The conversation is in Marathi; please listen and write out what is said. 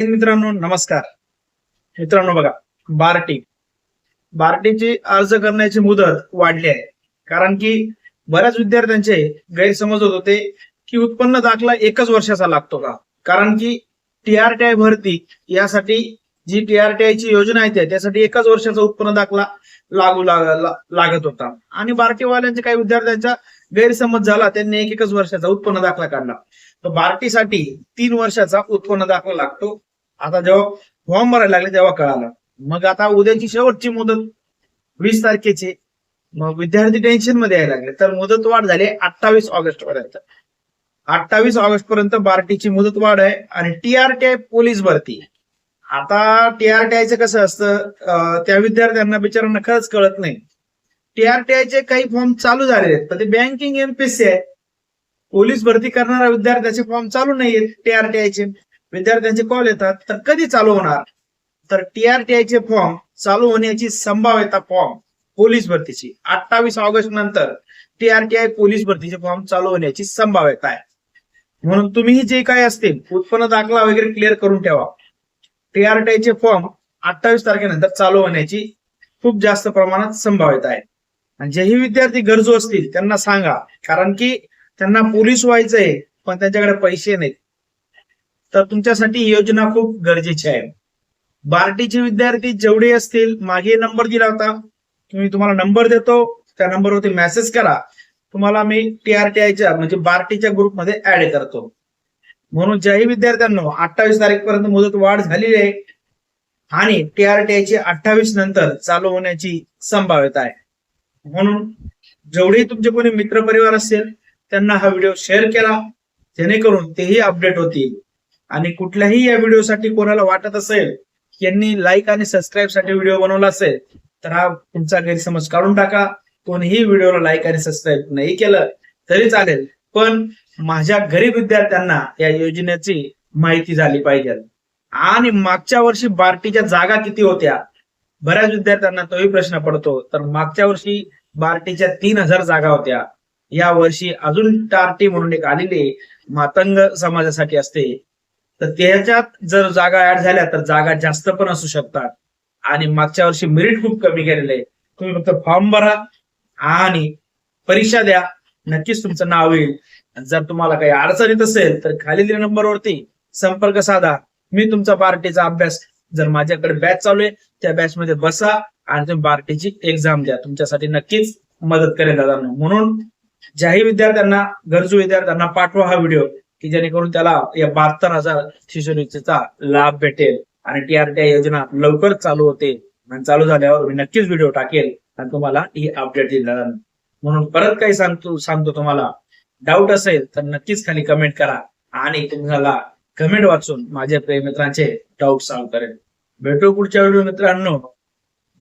मित्रांनो नमस्कार. मित्रांनो बघा बार्टी. बार्टीची अर्ज करण्याची मुदत वाढली आहे. कारण की बऱ्याच विद्यार्थ्यांचे गैरसमज होत होते की उत्पन्न दाखला एकच वर्षाचा लागतो का? कारण की टीआरटीआय भरती यासाठी जी टीआरटीआय ची योजना आहे त्यासाठी एकच वर्षाचा उत्पन्न दाखला लागू लागत होता. आणि बार्टीवाल्यांचे काही विद्यार्थ्यांच्या गैरसमज झाला त्यांनी एक एकच वर्षाचा उत्पन्न दाखला काढला. तर बार्टीसाठी तीन वर्षाचा उत्पन्न दाखला लागतो. आता जेव्हा फॉर्म भरायला लागले तेव्हा कळालं. मग आता उद्याची शेवटची मुदत वीस तारखेची. मग विद्यार्थी टेन्शनमध्ये यायला लागले. तर मुदत वाढ झाली अठ्ठावीस ऑगस्ट पर्यंत अठ्ठावीस ऑगस्ट पर्यंत बार्टीची मुदत वाढ आहे आणि टीआरटीआय पोलीस भरती आता टीआरटीआयचं कसं असतं? त्या विद्यार्थ्यांना बिचारांना खरंच कळत नाही. टीआरटीआयचे काही फॉर्म चालू झालेले आहेत. पण ते बँकिंग एमपीसी आहे. पोलीस भरती करणाऱ्या विद्यार्थ्याचे फॉर्म चालू नाहीयेत टीआरटीआयचे विद्यार्थ्यांचे कॉल येतात. तर कधी चालू होणार? तर टीआरटीआयचे फॉर्म चालू होण्याची संभाव्यता फॉर्म पोलीस भरतीची. अठ्ठावीस ऑगस्ट नंतर टीआरटीआय पोलीस भरतीचे फॉर्म चालू होण्याची संभाव्यता आहे. म्हणून तुम्ही जे काही असतील उत्पन्न दाखला वगैरे क्लिअर करून ठेवा. टीआरटीआयचे फॉर्म अठ्ठावीस तारखेनंतर चालू होण्याची खूप जास्त प्रमाणात संभाव्यता आहे. आणि जेही विद्यार्थी गरजू असतील त्यांना सांगा. कारण की त्यांना पोलीस व्हायचंय पण त्यांच्याकडे पैसे नाहीत. तर तुमच्यासाठी योजना खूप गरजेची आहे. बार्टीचे विद्यार्थी जेवढे असतील मागे नंबर दिला होता. तुम्ही तुम्हाला नंबर देतो. त्या नंबरवरती मेसेज करा. तुम्हाला मी टीआरटीआयच्या म्हणजे बार्टीच्या ग्रुपमध्ये ऍड करतो. म्हणून ज्याही विद्यार्थ्यांना अठ्ठावीस तारखेपर्यंत मुदत वाढ झालेली आहे. आणि टीआरटीआयची अठ्ठावीस नंतर चालू होण्याची संभाव्यता आहे. म्हणून जेवढेही तुमचे कोणी मित्र परिवार असेल त्यांना हा व्हिडिओ शेअर केला. जेणेकरून तेही अपडेट होतील. आणि कुठल्याही या व्हिडिओसाठी कोणाला वाटत असेल यांनी लाईक आणि सबस्क्राईबसाठी व्हिडिओ बनवला असेल तर हा तुमचा गैरसमज काढून टाका. कोणीही व्हिडिओला लाईक आणि सबस्क्राईब नाही केलं तरी चालेल. पण माझ्या गरीब विद्यार्थ्यांना या योजनेची माहिती झाली पाहिजे. आणि मागच्या वर्षी बार्टीच्या जागा किती होत्या? बऱ्याच विद्यार्थ्यांना तोही प्रश्न पडतो तर मागच्या वर्षी बार्टीच्या तीन हजार जागा होत्या. या वर्षी अजून टार्टी म्हणून एक आलेले मातंग समाजासाठी असते. तर त्याच्यात जर जागा ऍड झाल्या तर जागा जास्त पण असू शकतात. आणि मागच्या वर्षी मेरिट खूप कमी केलेलं आहे. तुम्ही फक्त फॉर्म भरा आणि परीक्षा द्या. नक्कीच तुमचं नाव येईल. जर तुम्हाला काही अडचण येत असेल तर खाली नंबरवरती संपर्क साधा. मी तुमचा पार्टीचा अभ्यास जर माझ्याकडे बॅच चालू आहे त्या बॅच मध्ये बसा आणि तुम्ही बार्टीची एक्झाम द्या. तुमच्यासाठी नक्कीच मदत करेल दादा म्हणून ज्याही विद्यार्थ्यांना गरजू विद्यार्थ्यांना पाठवा हा व्हिडिओ की जेणेकरून त्याला या बहात्तर हजार शिष्यवृत्तीचा लाभ भेटेल आणि टीआरटी योजना लवकर चालू होते. आणि चालू झाल्यावर मी नक्कीच व्हिडिओ टाकेल आणि तुम्हाला ही अपडेट देईल दादा म्हणून परत काही सांगतो सांगतो तुम्हाला. डाऊट असेल तर नक्कीच खाली कमेंट करा. आणि तुम्हाला कमेंट वाचून माझ्या प्रेमित्रांचे डाऊट सॉल्व्ह करेल भेटू पुढच्या व्हिडिओ मित्रांनो.